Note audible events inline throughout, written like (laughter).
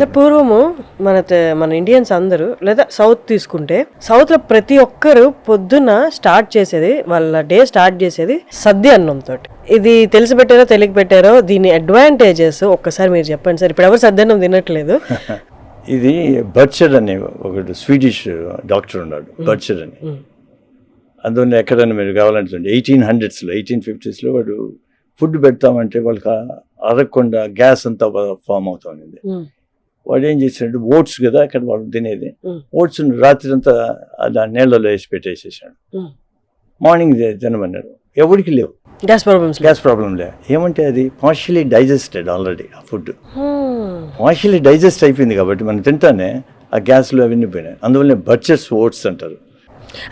Sir పూర్వము మన మన ఇండియన్స్ అందరూ లేదా సౌత్ తీసుకుంటే సౌత్లో ప్రతి ఒక్కరు పొద్దున్న స్టార్ట్ చేసేది వాళ్ళ డే స్టార్ట్ చేసేది సద్య అన్నంతో ఇది తెలిసి పెట్టారో తెలియక పెట్టారో దీని అడ్వాంటేజెస్ ఒక్కసారి మీరు చెప్పండి సార్. ఇప్పుడు ఎవరు సద్య అన్నం తినట్లేదు. (laughs) ఇది బర్చర్ అనే ఒకటి స్వీడిష్ డాక్టర్ ఉన్నాడు బర్చర్ అని. అందువల్ల ఎక్కడైనా మీరు కావాలంటే ఎయిటీన్ హండ్రెడ్స్లో ఎయిటీన్ ఫిఫ్టీస్లో వాడు ఫుడ్ పెడతామంటే వాళ్ళకి అరగకుండా గ్యాస్ అంతా ఫామ్ అవుతా ఉంది వాడు ఏం చేశాడు ఓట్స్ కదా అక్కడ వాళ్ళు తినేది. ఓట్స్ రాత్రి అంతా దాని నీళ్ళలో వేసి పెట్టేసేసాడు. మార్నింగ్ తినమన్నాడు ఎవరికి లేవు. గ్యాస్ ప్రాబ్లమ్స్ గ్యాస్ ప్రాబ్లం లే. ఏమంటే అది పార్షియలీ డైజెస్టెడ్ ఆల్రెడీ ఆ ఫుడ్. పార్షియలీ డైజెస్ట్ అయిపోయింది కాబట్టి మనం తింటానే ఆ గ్యాస్లో అవన్నీ పోయినాయి. అందువల్ల బర్చర్స్ ఓట్స్ అంటారు.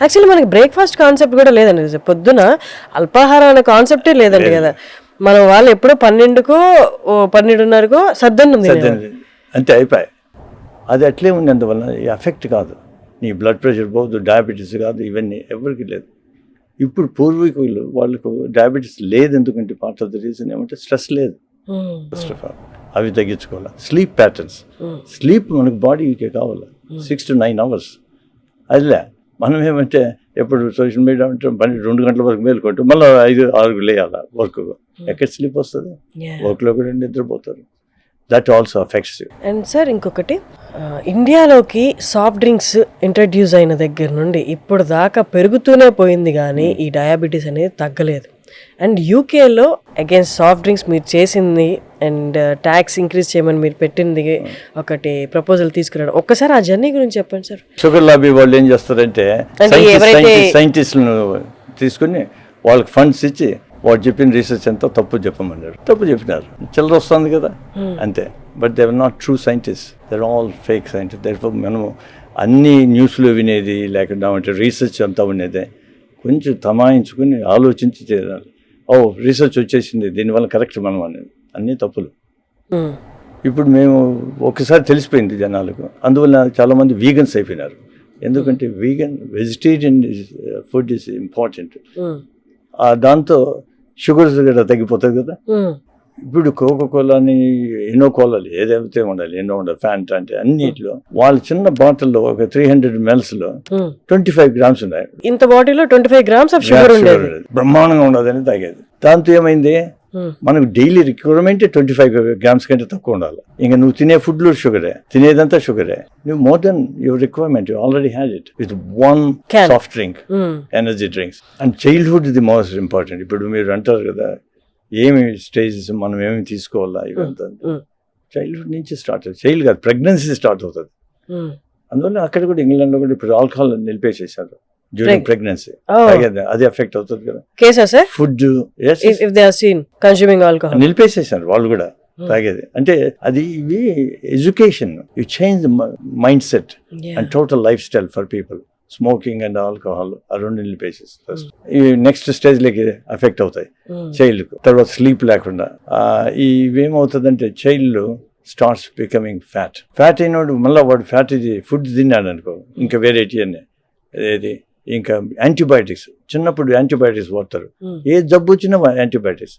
యాక్చువల్లీ మనకి బ్రేక్ఫాస్ట్ కాన్సెప్ట్ కూడా లేదండి. పొద్దున అల్పాహారం అనే కాన్సెప్టే లేదండి కదా. మనం వాళ్ళు ఎప్పుడో పన్నెండుకో పన్నెండున్నరకో సద్దన్నం తినేవాళ్ళు. అంతే అయిపోయాయి. అది అట్లే ఉంది అందువల్ల ఎఫెక్ట్ కాదు. నీ బ్లడ్ ప్రెషర్ పోదు డయాబెటీస్ కాదు ఇవన్నీ ఎవరికి లేదు. ఇప్పుడు పూర్వీకులు వాళ్ళకు డయాబెటీస్ లేదు ఎందుకంటే పార్ట్ ఆఫ్ ద రీజన్ ఏమంటే స్ట్రెస్ లేదు. ఫస్ట్ ఆఫ్ ఆల్ అవి తగ్గించుకోవాలి. స్లీప్ ప్యాటర్న్స్ స్లీప్ మనకు బాడీకి కావాలి. సిక్స్ టు నైన్ అవర్స్ అదిలే మనం ఏమంటే ఎప్పుడు సోషల్ మీడియా అంటే పని రెండు గంటల వరకు మేలుకుంటూ మళ్ళీ ఐదు ఆరుకు లేయాలి వర్క్ ఎక్కడ స్లీప్ వస్తుంది. వర్క్లో కూడా నిద్రపోతారు. That also affects you and sir ఇంకొకటి ఇండియాలోకి సాఫ్ట్ డ్రింక్స్ ఇంట్రడ్యూస్ అయిన దగ్గర నుండి ఇప్పుడు దాకా పెరుగుతూనే పోయింది కానీ ఈ డయాబెటీస్ అనేది తగ్గలేదు. అండ్ యూకేలో అగైన్స్ సాఫ్ట్ డ్రింక్స్ మీరు చేసింది అండ్ ట్యాక్స్ ఇంక్రీజ్ చేయమని మీరు పెట్టింది ఒకటి ప్రపోజల్ తీసుకురావడం. ఒక్కసారి ఆ జర్నీ గురించి చెప్పండి సార్ షుగర్ లాబీ వాళ్ళు ఏం చేస్తారంటే సైంటిస్టులను తీసుకుని వాళ్ళకి ఫండ్స్ ఇచ్చి వాళ్ళు చెప్పిన రీసెర్చ్ అంతా తప్పు చెప్పమన్నారు తప్పు చెప్పినారు. చిల్లర వస్తుంది కదా. అంతే. But they not true scientist there all fake scientist there మనము అన్ని న్యూస్లో వినేది లేకుండా అంటే రీసెర్చ్ అంతా ఉండేదే కొంచెం తమాయించుకుని ఆలోచించి చేయాలి. ఓ రీసెర్చ్ వచ్చేసింది. దీనివల్ల కరెక్ట్ మనం అనేది. అన్నీ తప్పులు. Hmm. ఇప్పుడు మేము ఒకసారి తెలిసిపోయింది జనాలకు. అందువల్ల చాలామంది వీగన్స్ అయిపోయినారు. ఎందుకంటే vegan vegetarian food is important Hmm. దాంతో షుగర్స్ కూడా తగ్గిపోతుంది కదా. ఇప్పుడు కోకో కోలాని ఎన్నో కోలాలు ఏదైతే ఉండాలి ఎన్నో ఉండాలి ఫ్యాంట్ అంటే అన్నిట్లో వాళ్ళ చిన్న బాటిల్లో ఒక త్రీ హండ్రెడ్లో Hmm. ట్వంటీ ఫైవ్ గ్రామ్స్ ఉన్నాయి ఇంత బాటిల్లో ట్వంటీ ఫైవ్ గ్రామ్స్. బ్రహ్మాండంగా ఉండదని తాగేది దాంతో ఏమైంది. మనకు daily requirement twenty five grams కంటే తక్కువ ఉండాలి ఇంకా నువ్వు తినే ఫుడ్లో షుగరే తినేదంతా షుగరే నువ్వు more than your requirement you already had it with one. Soft drink Hmm. Energy drinks and childhood ఇది మోస్ట్ ఇంపార్టెంట్ ఇప్పుడు మీరు అంటారు కదా ఏమి స్టేజెస్ మనం ఏమి తీసుకోవాలా ఇవంతా Hmm. చైల్డ్హుడ్ నుంచి స్టార్ట్ అవుతుంది చైల్డ్ కాదు ప్రెగ్నెన్సీ స్టార్ట్ అవుతుంది Hmm. అందువల్ల అక్కడ కూడా ఇంగ్లాండ్లో కూడా ఇప్పుడు ఆల్కహాల్ నిలిపేసేసారు డ్యూరింగ్ Preg- ప్రెగ్నెన్సీ Oh. అది ఎఫెక్ట్ అవుతుంది కదా. కేసా sir food if they are seen consuming alcohol నిలిపేసేసారు వాళ్ళు కూడా తాగేది. అంటే అది ఇవి education you change mind set and total life style for people smoking and alcohol ఆ రెండు నిలిపేసేసి ఫస్ట్ ఇవి నెక్స్ట్ స్టేజ్లోకి ఎఫెక్ట్ అవుతాయి చైల్డ్కు. తర్వాత స్లీప్ లేకుండా. ఇవేమవుతుందంటే child starts becoming fat fat అయినోడు మళ్ళీ వాడు ఫ్యాట్ ఇది ఫుడ్ తిన్నాడు అనుకో ఇంకా వెరైటీ అన్నీ. ఏది? ఇంకా యాంటీబయాటిక్స్ చిన్నప్పుడు యాంటీబయాటిక్స్ వాడతారు. ఏ జబ్బు వచ్చినా యాంటీబయాటిక్స్.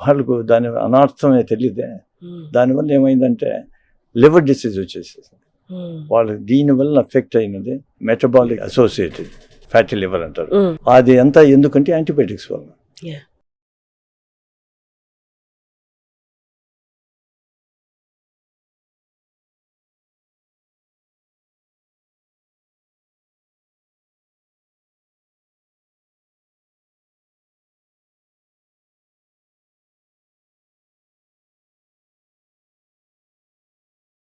వాళ్ళకు దాని అనార్థమే తెలియదే. దానివల్ల ఏమైందంటే లివర్ డిసీజ్ వచ్చేసేసి వాళ్ళకి దీనివల్ల ఎఫెక్ట్ అయినది మెటబాలిక్ అసోసియేటెడ్ ఫ్యాటీ లివర్ అంటారు. అది అంతా ఎందుకంటే యాంటీబయాటిక్స్ వల్ల.